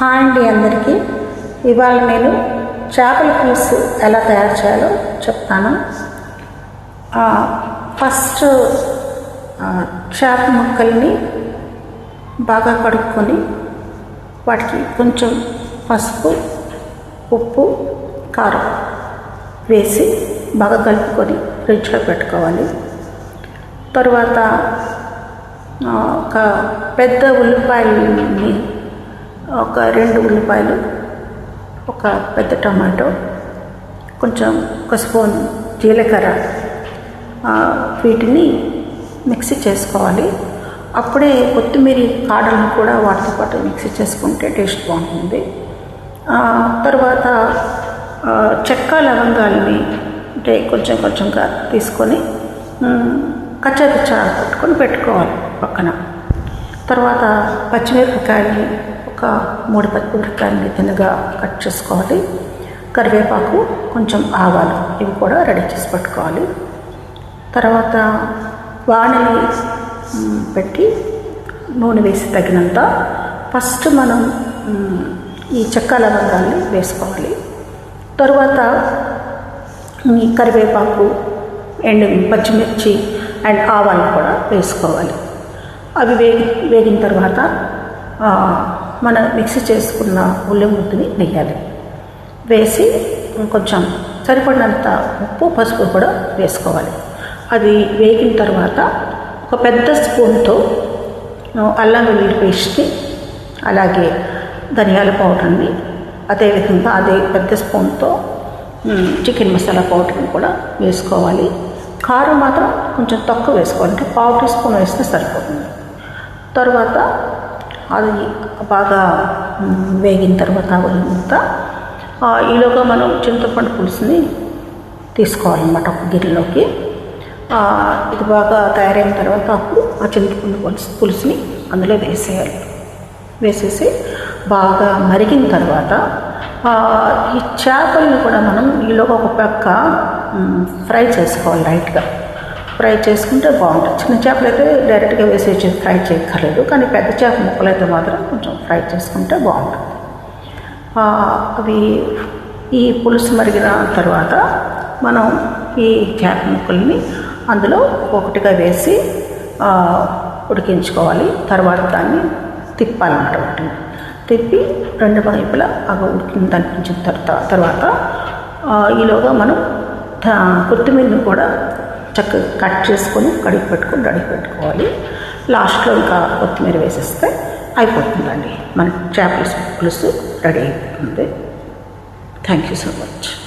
Hi అండి అందరికీ. ఇవాళ నేను చేపల పులుసు ఎలా తయారు చేయాలో చెప్తాను. ఫస్ట్ చేప ముక్కల్ని బాగా కడుక్కొని వాటికి కొంచెం పసుపు ఉప్పు కారం వేసి బాగా కలుపుకొని ఫ్రిడ్జ్లో పెట్టుకోవాలి. తర్వాత ఒక పెద్ద ఉల్లిపాయలని ఒక రెండు ఉల్లిపాయలు ఒక పెద్ద టమాటో కొంచెం ఒక స్పూన్ జీలకర్ర వీటిని మిక్సీ చేసుకోవాలి. అప్పుడే కొత్తిమీర కాడలను కూడా వాటితో పాటు మిక్సీ చేసుకుంటే టేస్ట్ బాగుంటుంది. తర్వాత చెక్క లవంగాల్ని అంటే కొంచెం కొంచెంగా తీసుకొని కచ్చా పిచ్చా పెట్టుకోవాలి పక్కన. తర్వాత పచ్చిమిరపకాయలు ఒక మూడు పచ్చిమిరపకాయలని తినగా కట్ చేసుకోవాలి. కరివేపాకు కొంచెం ఆవాలు ఇవి కూడా రెడీ చేసి పెట్టుకోవాలి. తర్వాత వాణిని పెట్టి నూనె వేసి తగినంత ఫస్ట్ మనం ఈ చెక్క లవంగాన్ని వేసుకోవాలి. తర్వాత ఈ కరివేపాకు అండ్ పచ్చిమిర్చి అండ్ ఆవాలు కూడా వేసుకోవాలి. అవి వేగి వేగిన తర్వాత మన మిక్సీ చేసుకున్న ఉల్లి ముద్దని వేయాలి వేసి కొంచెం సరిపడినంత ఉప్పు పసుపు కూడా వేసుకోవాలి. అది వేగిన తర్వాత ఒక పెద్ద స్పూన్తో అల్లం వెల్లుల్లి పేస్ట్ని అలాగే ధనియాల పౌడర్ని అదేవిధంగా అదే పెద్ద స్పూన్తో చికెన్ మసాలా పౌడర్ని కూడా వేసుకోవాలి. కారం మాత్రం కొంచెం తక్కువ వేసుకోవాలి. అంటే పావు టీ స్పూన్ వేస్తే సరిపోతుంది. తర్వాత అది బాగా వేగిన తర్వాత అంతా ఈలోగా మనం చింతపండు పులుసుని తీసుకోవాలన్నమాట ఒక గిన్నెలోకి. ఇది బాగా తయారైన తర్వాత అప్పుడు ఆ చింతపండు పులుసు పులుసుని అందులో వేసేయాలి. వేసేసి బాగా మరిగిన తర్వాత ఈ చేపలను కూడా మనం ఈలోగా ఒక పక్క ఫ్రై చేసుకోవాలి లైట్గా. ఫ్రై చేసుకుంటే బాగుంటుంది. చిన్న చేపలు అయితే డైరెక్ట్గా వేసేసి ఫ్రై చేయక్కర్లేదు. కానీ పెద్ద చేప ముక్కలు అయితే మాత్రం కొంచెం ఫ్రై చేసుకుంటే బాగుంటుంది. అవి ఈ పులుసు మరిగిన తర్వాత మనం ఈ చేప ముక్కల్ని అందులో ఒకటిగా వేసి ఉడికించుకోవాలి. తర్వాత దాన్ని తిప్పాలన్నమాట వాటిని. తిప్పి రెండు వైపులా అవి ఉడికింది అనిపించిన తర్వాత తర్వాత ఈలోగా మనం కొత్తిమీరని కూడా చక్కగా కట్ చేసుకొని కడిగి పెట్టుకొని రెడీ పెట్టుకోవాలి. లాస్ట్లో ఇంకా కొత్తిమీర వేసేస్తే అయిపోతుందండి. మన చేపల పులుసు రెడీ అయిపోతుంది. Thank you so much